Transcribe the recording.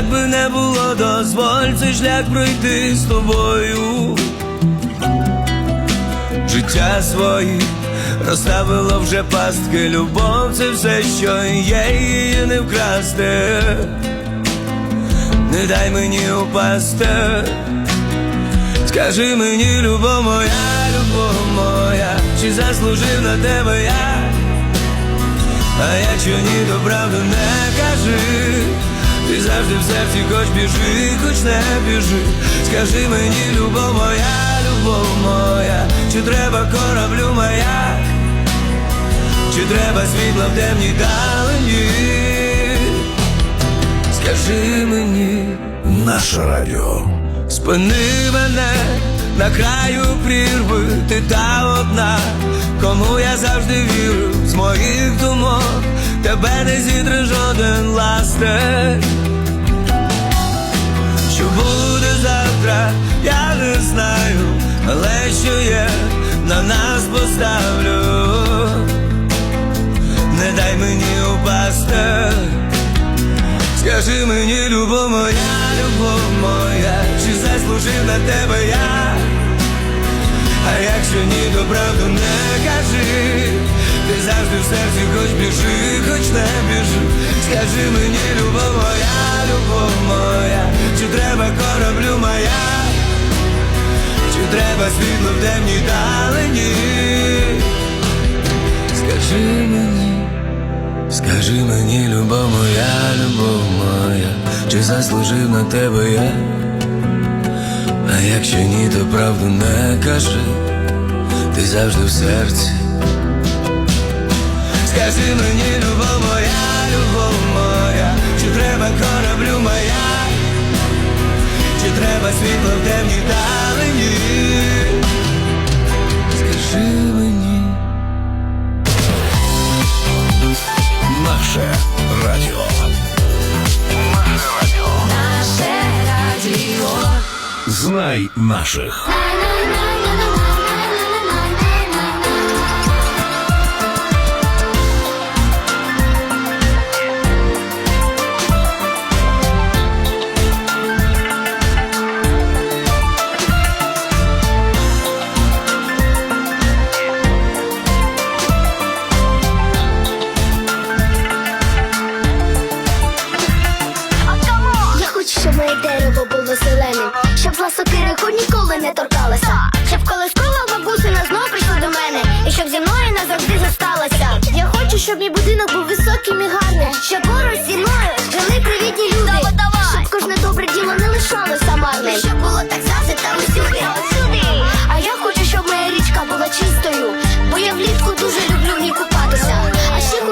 як би не було, дозволь цей шлях пройти з тобою. Життя своїх розставило вже пастки, любов це все, що є, її не вкрасти. Не дай мені упасти. Скажи мені, любов моя, любов моя, чи заслужив на тебе я? А якщо ні, то правду не кажи. Завжди в серці хоч біжи, хоч не біжи. Скажи мені, любов моя, любов моя, чи треба кораблю моя, чи треба світла в темній далині? Скажи мені, Наше радіо. Спини мене на краю прірви, ти та одна, кому я завжди вірю, з моїх думок тебе не зітре жоден ластер. Буде завтра, я не знаю, але що є, на нас поставлю. Не дай мені упасти. Скажи мені, любов моя, любов моя, чи заслужив на тебе я? А якщо ні, то правду не кажи. Ти завжди в серці хоч біжи, хоч не біжи. Скажи мені, любов моя, світло в темній далині? Скажи мені. Скажи мені, любов моя, любов моя, чи заслужив на тебе я? А якщо ні, то правду не кажи, ти завжди в серці. Скажи мені, любов моя, любов моя, чи треба кораблю моя, чи треба світло в темній далині? Знай наших. Щоб мій будинок був високим і гарним, щоб поруч